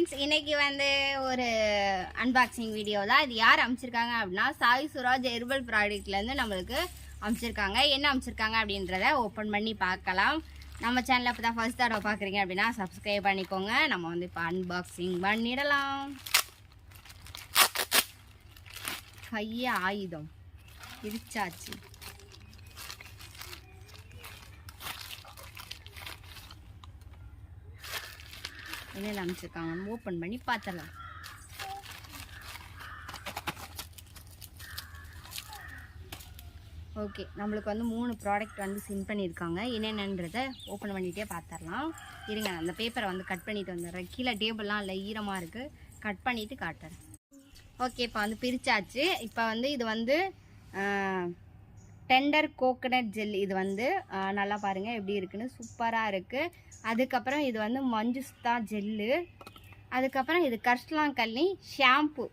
Friends இன்றைக்கி வந்து ஒரு அன்பாக்சிங் வீடியோ தான். இது யார் அமைச்சிருக்காங்க அப்படின்னா சாய் சுராஜ் ஹெர்பல் ப்ராடக்ட்லேருந்து நம்மளுக்கு அமைச்சிருக்காங்க. என்ன அமைச்சிருக்காங்க அப்படின்றத ஓப்பன் பண்ணி பார்க்கலாம். நம்ம சேனலில் இப்போ தான் ஃபர்ஸ்ட் தடவை பார்க்குறீங்க அப்படின்னா சப்ஸ்கிரைப் பண்ணிக்கோங்க. நம்ம வந்து இப்போ அன்பாக்சிங் பண்ணிடலாம். கைய ஆயுதம். பிரிச்சாச்சு. என்னென்ன அமைச்சிருக்காங்க ஓப்பன் பண்ணி பார்த்துடலாம் ஓகே நம்மளுக்கு வந்து மூணு ப்ராடக்ட் வந்து சென்ட் பண்ணியிருக்காங்க. என்னென்னன்றதை ஓப்பன் பண்ணிகிட்டே பார்த்துடலாம் இருங்க நான் அந்த பேப்பரை வந்து கட் பண்ணிட்டு வந்துடுறேன். கீழே டேபிள்லாம் இல்லை ஈரமாக இருக்குது கட் பண்ணிவிட்டு காட்டுறேன். ஓகே இப்போ வந்து பிரிச்சாச்சு. இப்போ வந்து இது வந்து டெண்டர் கோகனட் ஜெல் இது வந்து நல்லா பாருங்கள் எப்படி இருக்குன்னு. சூப்பராக இருக்குது அதுக்கப்புறம் இது வந்து மஞ்சுஸ்தா ஜெல்லு அதுக்கப்புறம் இது கர்ஷ்லாங்கண்ணி ஷாம்பு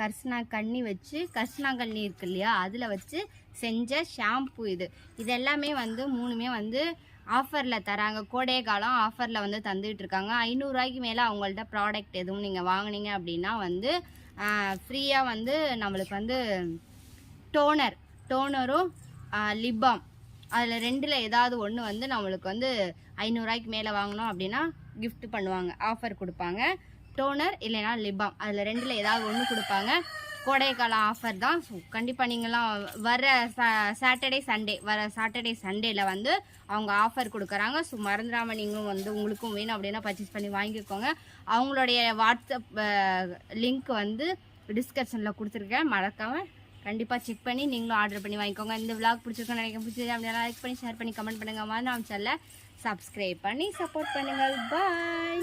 கர்ஷ்னாங்கண்ணி வச்சு கர்ஷ்னாங்கண்ணி இருக்கு இல்லையா? அதில் வச்சு செஞ்ச ஷாம்பு இது. இது எல்லாமே வந்து மூணுமே வந்து ஆஃபரில் தராங்க. கோடை காலம் ஆஃபரில் வந்து தந்துகிட்டு இருக்காங்க. ஐநூறுரூவாய்க்கு மேலே அவங்கள்ட்ட ப்ராடக்ட் எதுவும் நீங்கள் வாங்குனீங்க அப்படின்னா வந்து ஃப்ரீயாக வந்து நம்மளுக்கு வந்து டோனர் டோனரும் லிப்பாம். அதில் ரெண்டில் ஏதாவது ஒன்று வந்து நம்மளுக்கு வந்து ஐநூறுரூவாய்க்கு மேலே வாங்கினோம் அப்படின்னா கிஃப்ட் பண்ணுவாங்க. ஆஃபர் கொடுப்பாங்க. டோனர் இல்லைன்னா லிப்பாம். அதில் ரெண்டில் ஏதாவது ஒன்று கொடுப்பாங்க. கோடைக்காலம் ஆஃபர் தான். ஸோ கண்டிப்பாக நீங்களாம் வர சாட்டர்டே சண்டே வர சாட்டர்டே சண்டேயில் வந்து அவங்க ஆஃபர் கொடுக்குறாங்க. ஸோ மறந்துடாமல் நீங்களும் வந்து உங்களுக்கும் வேணும் அப்படின்னா பர்ச்சேஸ் பண்ணி வாங்கிக்கோங்க. அவங்களுடைய வாட்ஸ்அப் லிங்க் வந்து டிஸ்கிரிப்ஷனில் கொடுத்துருக்கேன். மறக்காமல் கண்டிப்பாக செக் பண்ணி நீங்களும் ஆர்டர் பண்ணி வாங்கிக்கோங்க. இந்த விளாக் பிடிச்சிருக்கோம் நினைக்க பிடிச்சது அப்படின்னா லைக் பண்ணி ஷேர் பண்ணி கமெண்ட் பண்ணுங்க. மாதிரி நான் சேனலை சப்ஸ்கிரைப் பண்ணி சப்போர்ட் பண்ணுங்கள். பாய்